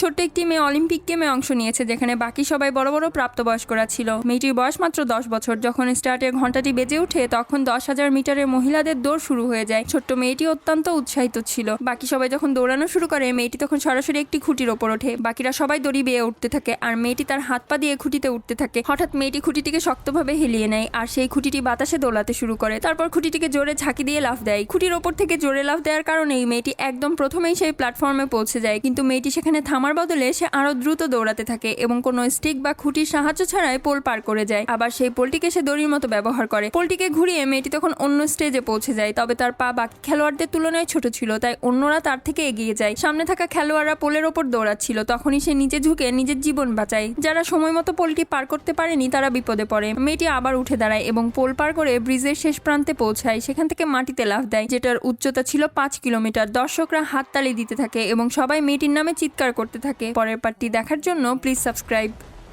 ছোট্ট একটি মেয়ে অলিম্পিক গেমে অংশ নিয়েছে, যেখানে বাকি সবাই বড় বড় প্রাপ্তবয়স্করা ছিল। মেয়েটির বয়স মাত্র দশ বছর। যখন স্টার্টের ঘন্টাটি বেজে ওঠে, তখন দশ হাজার মিটারের মহিলাদের দৌড় শুরু হয়ে যায়। ছোট্ট মেয়েটি অত্যন্ত উৎসাহিত ছিল। বাকি সবাই যখন দৌড়ানো শুরু করে, মেয়েটি তখন সরাসরি একটি খুঁটির ওপর ওঠে। বাকিরা সবাই দড়ি বেয়ে উঠতে থাকে, আর মেয়েটি তার হাত পা দিয়ে খুঁটিতে উঠতে থাকে। হঠাৎ মেয়েটি খুঁটিটিকে শক্তভাবে হেলিয়ে নেয়, আর সেই খুঁটিটি বাতাসে দোলাতে শুরু করে। তারপর খুঁটিটিকে জোরে ঝাঁকি দিয়ে লাফ দেয়। খুঁটির ওপর থেকে জোরে লাফ দেওয়ার কারণেই মেয়েটি একদম প্রথমেই সেই প্ল্যাটফর্মে পৌঁছে যায়। কিন্তু মেয়েটি সেখানে থামার বদলে সে আরও দ্রুত দৌড়াতে থাকে এবং কোনো স্টিক বা খুঁটির সাহায্য ছাড়াই পোল পার করে যায়। আবার সেই পোলটিকে সে দড়ির মতো ব্যবহার করে। পোলটিকে ঘুরিয়ে মেয়েটি তখন অন্য স্টেজে পৌঁছে যায়, তবে তার পা বাকি খেলোয়াড়দের তুলনায় ছোট ছিল, তাই অন্যরা তার থেকে এগিয়ে যায়। সামনে থাকা খেলোয়াড়রা পোলের ওপর দৌড়াচ্ছিল, তখনই সে নিচে ঝুঁকে নিজের জীবন বাঁচায়। যারা সময় মতো পোলটি পার করতে পারেনি, তারা বিপদে পড়ে। মেয়েটি আবার উঠে দাঁড়ায় এবং পোল পার করে ব্রিজের শেষ প্রান্তে পৌঁছায়। সেখান থেকে মাটিতে লাফ দেয়, যেটার উচ্চতা ছিল পাঁচ কিলোমিটার। দর্শকরা হাততালি দিতে থাকে এবং সবাই মেয়েটির নামে চিৎকার করতে থাকে। পরের পার্টটি দেখার জন্য প্লিজ সাবস্ক্রাইব